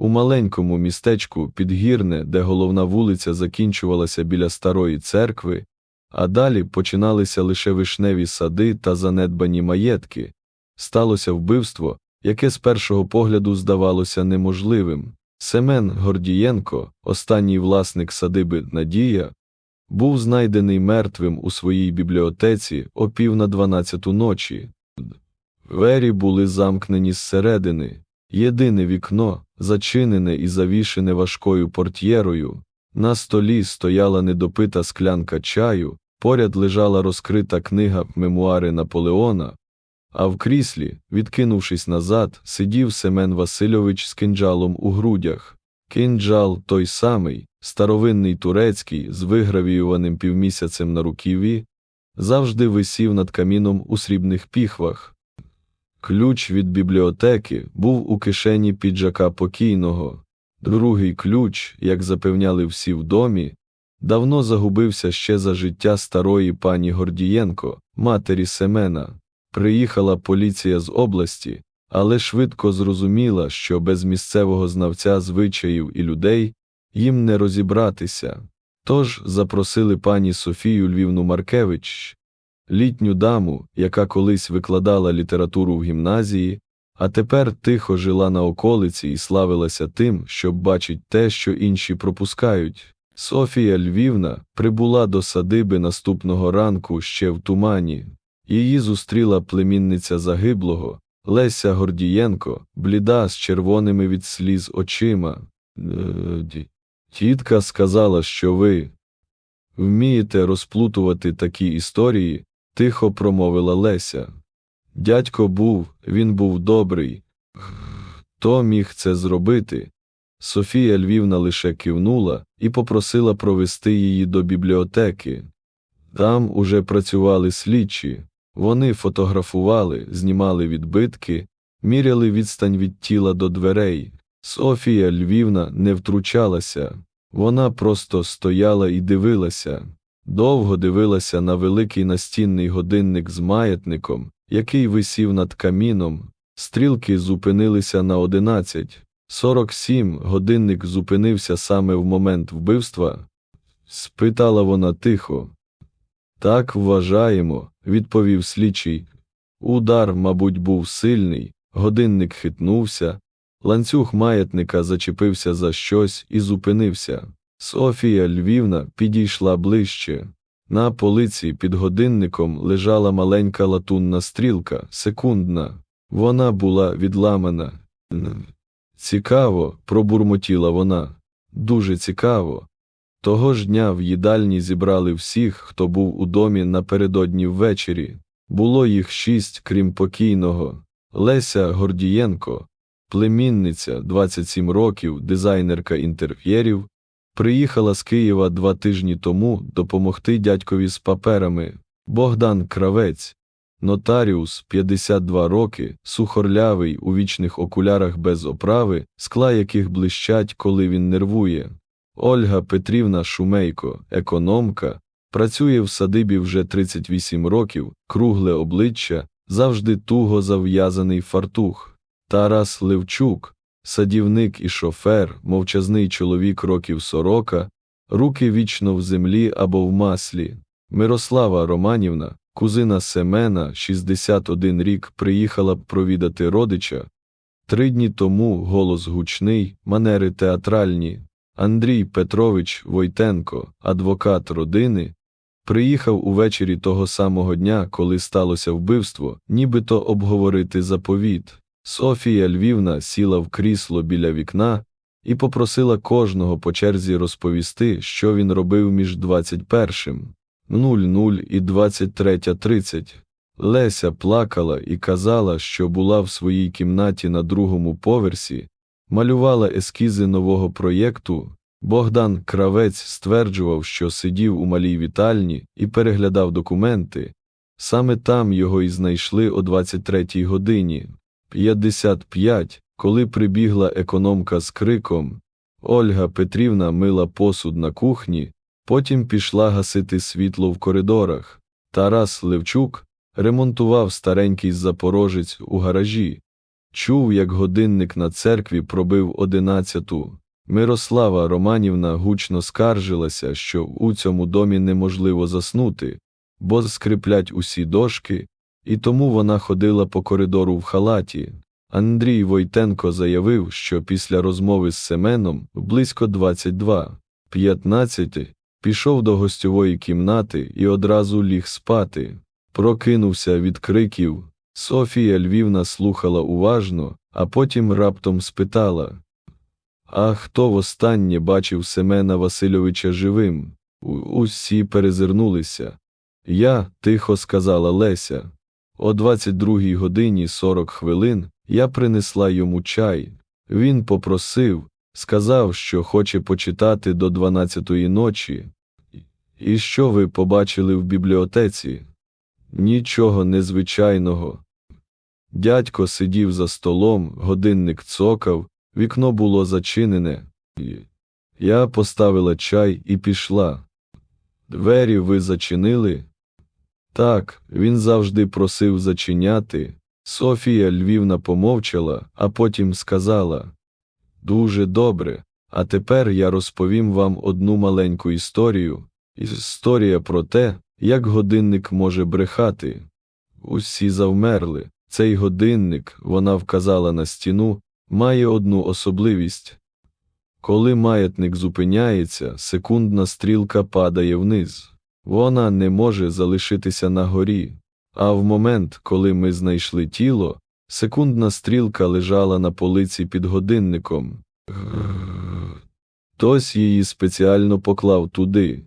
У маленькому містечку Підгірне, де головна вулиця закінчувалася біля старої церкви, а далі починалися лише вишневі сади та занедбані маєтки, сталося вбивство, яке з першого погляду здавалося неможливим. Семен Гордієнко, останній власник садиби Надія, був знайдений мертвим у своїй бібліотеці о пів на дванадцяту ночі. Двері були замкнені зсередини, єдине вікно, зачинене і завішене важкою портьєрою. На столі стояла недопита склянка чаю, поряд лежала розкрита книга Мемуари Наполеона, а в кріслі, відкинувшись назад, сидів Семен Васильович з кинджалом у грудях. Кинджал той самий, старовинний турецький, з вигравіюваним півмісяцем на руківі, завжди висів над каміном у срібних піхвах. Ключ від бібліотеки був у кишені піджака покійного. Другий ключ, як запевняли всі в домі, давно загубився ще за життя старої пані Гордієнко, матері Семена. Приїхала поліція з області, але швидко зрозуміла, що без місцевого знавця звичаїв і людей їм не розібратися. Тож запросили пані Софію Львівну Маркевич, літню даму, яка колись викладала літературу в гімназії, а тепер тихо жила на околиці і славилася тим, що бачить те, що інші пропускають. Софія Львівна прибула до садиби наступного ранку ще в тумані. Її зустріла племінниця загиблого, Леся Гордієнко, бліда з червоними від сліз очима. «Е, Тітка сказала, що ви вмієте розплутувати такі історії, тихо промовила Леся. Дядько був, він був добрий. Хто міг це зробити? Софія Львівна лише кивнула і попросила провести її до бібліотеки. Там уже працювали слідчі. Вони фотографували, знімали відбитки, міряли відстань від тіла до дверей. Софія Львівна не втручалася, вона просто стояла і дивилася. Довго дивилася на великий настінний годинник з маятником, який висів над каміном. Стрілки зупинилися на 11. 47 годинник зупинився саме в момент вбивства. Спитала вона тихо. Так вважаємо, відповів слідчий. Удар, мабуть, був сильний, годинник хитнувся, ланцюг маятника зачепився за щось і зупинився. Софія Львівна підійшла ближче. На полиці під годинником лежала маленька латунна стрілка, секундна. Вона була відламана. Цікаво, пробурмотіла вона. Дуже цікаво. Того ж дня в їдальні зібрали всіх, хто був у домі напередодні ввечері. Було їх шість, крім покійного. Леся Гордієнко, племінниця, 27 років, дизайнерка інтер'єрів, приїхала з Києва два тижні тому допомогти дядькові з паперами. Богдан Кравець, нотаріус, 52 роки, сухорлявий у вічних окулярах без оправи, скла яких блищать, коли він нервує. Ольга Петрівна Шумейко, економка, працює в садибі вже 38 років, кругле обличчя, завжди туго зав'язаний фартух. Тарас Левчук, садівник і шофер, мовчазний чоловік років сорока, руки вічно в землі або в маслі. Мирослава Романівна, кузина Семена, 61 рік, приїхала б провідати родича. Три дні тому голос гучний, манери театральні. Андрій Петрович Войтенко, адвокат родини, приїхав увечері того самого дня, коли сталося вбивство, нібито обговорити заповіт. Софія Львівна сіла в крісло біля вікна і попросила кожного по черзі розповісти, що він робив між 21.00 і 23.30. Леся плакала і казала, що була в своїй кімнаті на другому поверсі, малювала ескізи нового проєкту. Богдан Кравець стверджував, що сидів у малій вітальні і переглядав документи. Саме там його і знайшли о 23-й годині. 55, коли прибігла економка з криком. Ольга Петрівна мила посуд на кухні, потім пішла гасити світло в коридорах. Тарас Левчук ремонтував старенький запорожець у гаражі. Чув, як годинник на церкві пробив одинадцяту. Мирослава Романівна гучно скаржилася, що у цьому домі неможливо заснути, бо скриплять усі дошки, і тому вона ходила по коридору в халаті. Андрій Войтенко заявив, що після розмови з Семеном близько 22.15 пішов до гостьової кімнати і одразу ліг спати. Прокинувся від криків. Софія Львівна слухала уважно, а потім раптом спитала А хто востаннє бачив Семена Васильовича живим? Усі перезирнулися. Я, тихо сказала Леся. О 22 годині 40 хвилин я принесла йому чай. Він попросив, сказав, що хоче почитати до 12-ї ночі. І що ви побачили в бібліотеці? Нічого незвичайного. Дядько сидів за столом, годинник цокав, вікно було зачинене. Я поставила чай і пішла. Двері ви зачинили? Так, він завжди просив зачиняти. Софія Львівна помовчала, а потім сказала Дуже добре. А тепер я розповім вам одну маленьку історію. Історія про те, як годинник може брехати. Усі завмерли. Цей годинник, вона вказала на стіну, має одну особливість. Коли маятник зупиняється, секундна стрілка падає вниз. Вона не може залишитися на горі. А в момент, коли ми знайшли тіло, секундна стрілка лежала на полиці під годинником. Хтось її спеціально поклав туди.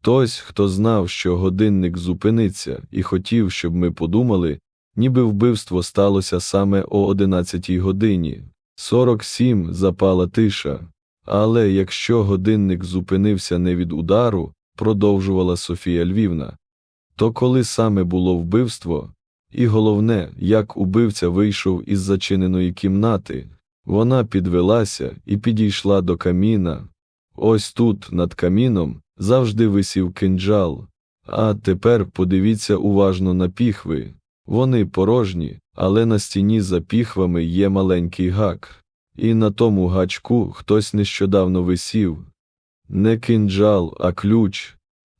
Хтось, хто знав, що годинник зупиниться, і хотів, щоб ми подумали, ніби вбивство сталося саме о 11 годині. 47 запала тиша. Але якщо годинник зупинився не від удару, продовжувала Софія Львівна, то коли саме було вбивство, і головне, як убивця вийшов із зачиненої кімнати, вона підвелася і підійшла до каміна. Ось тут, над каміном, завжди висів кинджал. А тепер подивіться уважно на піхви. Вони порожні, але на стіні за піхвами є маленький гак. І на тому гачку хтось нещодавно висів. Не кинджал, а ключ.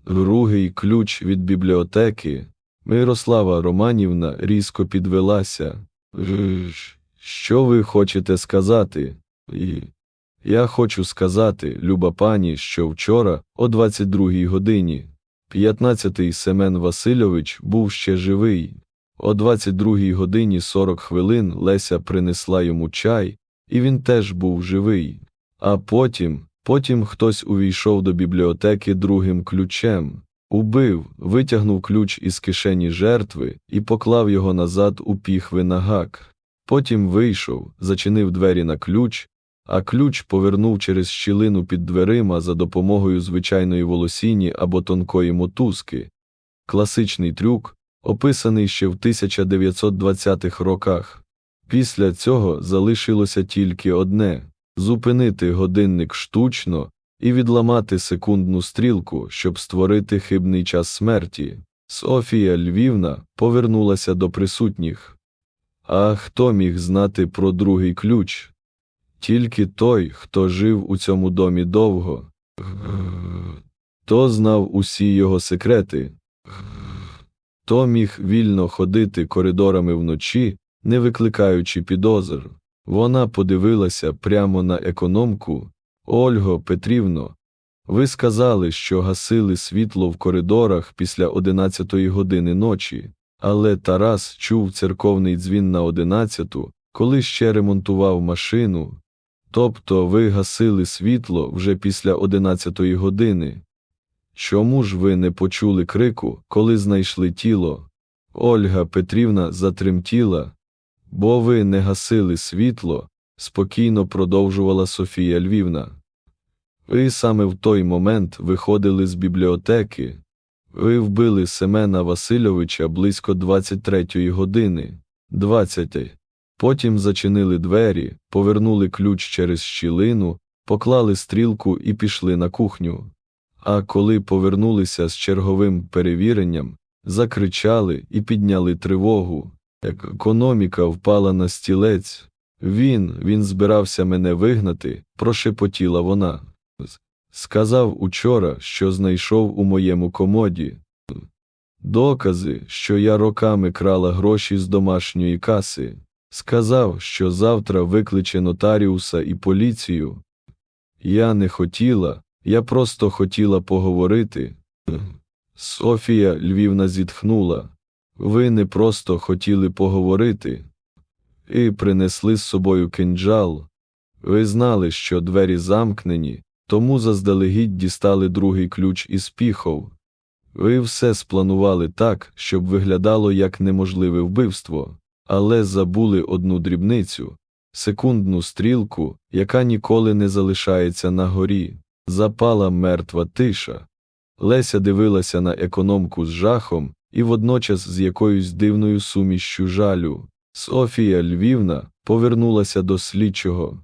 Другий ключ від бібліотеки. Мирослава Романівна різко підвелася. Що ви хочете сказати? І... Я хочу сказати, люба пані, що вчора, о 22 годині, 15-й Семен Васильович був ще живий. О 22 годині 40 хвилин Леся принесла йому чай, і він теж був живий. А потім, потім хтось увійшов до бібліотеки другим ключем, убив, витягнув ключ із кишені жертви і поклав його назад у піхви на гак. Потім вийшов, зачинив двері на ключ, а ключ повернув через щілину під дверима за допомогою звичайної волосіні або тонкої мотузки. Класичний трюк, описаний ще в 1920-х роках. Після цього залишилося тільки одне зупинити годинник штучно і відламати секундну стрілку, щоб створити хибний час смерті. Софія Львівна повернулася до присутніх. А хто міг знати про другий ключ? Тільки той, хто жив у цьому домі довго. Хто знав усі його секрети? Хто міг вільно ходити коридорами вночі, не викликаючи підозр? Вона подивилася прямо на економку. Ольго Петрівно, ви сказали, що гасили світло в коридорах після одинадцятої години ночі, але Тарас чув церковний дзвін на одинадцяту, коли ще ремонтував машину. Тобто ви гасили світло вже після одинадцятої години. Чому ж ви не почули крику, коли знайшли тіло? Ольга Петрівна затремтіла. Бо ви не гасили світло, спокійно продовжувала Софія Львівна. Ви саме в той момент виходили з бібліотеки. Ви вбили Семена Васильовича близько 23-ї години, 20. Потім зачинили двері, повернули ключ через щілину, поклали стрілку і пішли на кухню. А коли повернулися з черговим перевіренням, закричали і підняли тривогу. Економіка впала на стілець. Він, він збирався мене вигнати, прошепотіла вона. Сказав учора, що знайшов у моєму комоді. Докази, що я роками крала гроші з домашньої каси. Сказав, що завтра викличе нотаріуса і поліцію. Я не хотіла, я просто хотіла поговорити. Софія Львівна зітхнула. Ви не просто хотіли поговорити. І принесли з собою кинджал. Ви знали, що двері замкнені, тому заздалегідь дістали другий ключ із піхов. Ви все спланували так, щоб виглядало як неможливе вбивство, але забули одну дрібницю секундну стрілку, яка ніколи не залишається на горі. Запала мертва тиша. Леся дивилася на економку з жахом і водночас з якоюсь дивною сумішчю жалю. Софія Львівна повернулася до слідчого.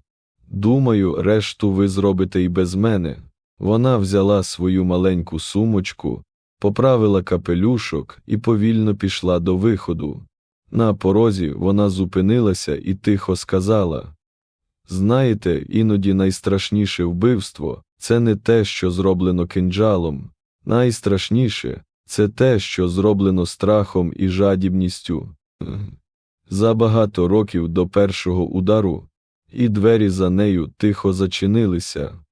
Думаю, решту ви зробите і без мене. Вона взяла свою маленьку сумочку, поправила капелюшок і повільно пішла до виходу. На порозі вона зупинилася і тихо сказала Знаєте, іноді найстрашніше вбивство це не те, що зроблено кинджалом. Найстрашніше це те, що зроблено страхом і жадібністю. За багато років до першого удару, і двері за нею тихо зачинилися.